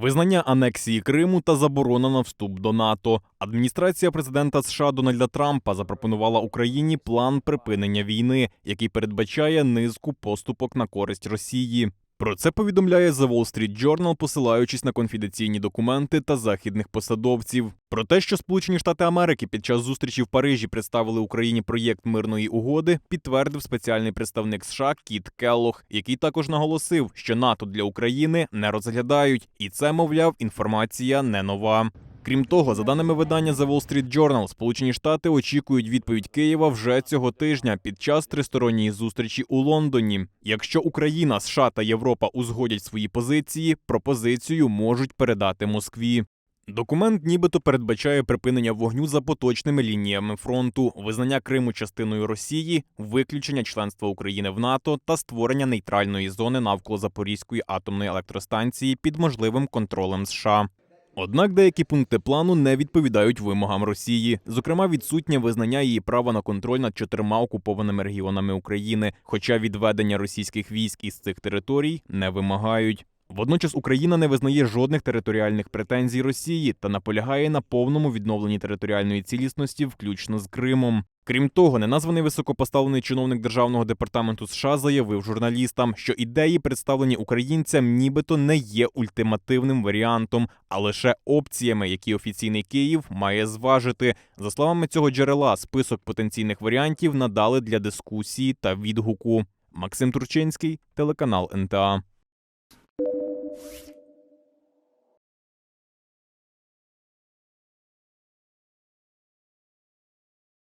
Визнання анексії Криму та заборона на вступ до НАТО. Адміністрація президента США Дональда Трампа запропонувала Україні план припинення війни, який передбачає низку поступок на користь Росії. Про це повідомляє The Wall Street Journal, посилаючись на конфіденційні документи та західних посадовців. Про те, що Сполучені Штати Америки під час зустрічі в Парижі представили Україні проєкт мирної угоди, підтвердив спеціальний представник США Кіт Келлох, який також наголосив, що НАТО для України не розглядають, і це, мовляв, інформація не нова. Крім того, за даними видання The Wall Street Journal, Сполучені Штати очікують відповідь Києва вже цього тижня під час тристоронньої зустрічі у Лондоні. Якщо Україна, США та Європа узгодять свої позиції, пропозицію можуть передати Москві. Документ нібито передбачає припинення вогню за поточними лініями фронту, визнання Криму частиною Росії, виключення членства України в НАТО та створення нейтральної зони навколо Запорізької атомної електростанції під можливим контролем США. Однак деякі пункти плану не відповідають вимогам Росії, зокрема, відсутнє визнання її права на контроль над чотирма окупованими регіонами України, хоча відведення російських військ із цих територій не вимагають. Водночас Україна не визнає жодних територіальних претензій Росії та наполягає на повному відновленні територіальної цілісності, включно з Кримом. Крім того, неназваний високопоставлений чиновник державного департаменту США заявив журналістам, що ідеї, представлені українцям, нібито не є ультимативним варіантом, а лише опціями, які офіційний Київ має зважити. За словами цього джерела, список потенційних варіантів надали для дискусії та відгуку. Максим Турчинський, телеканал НТА.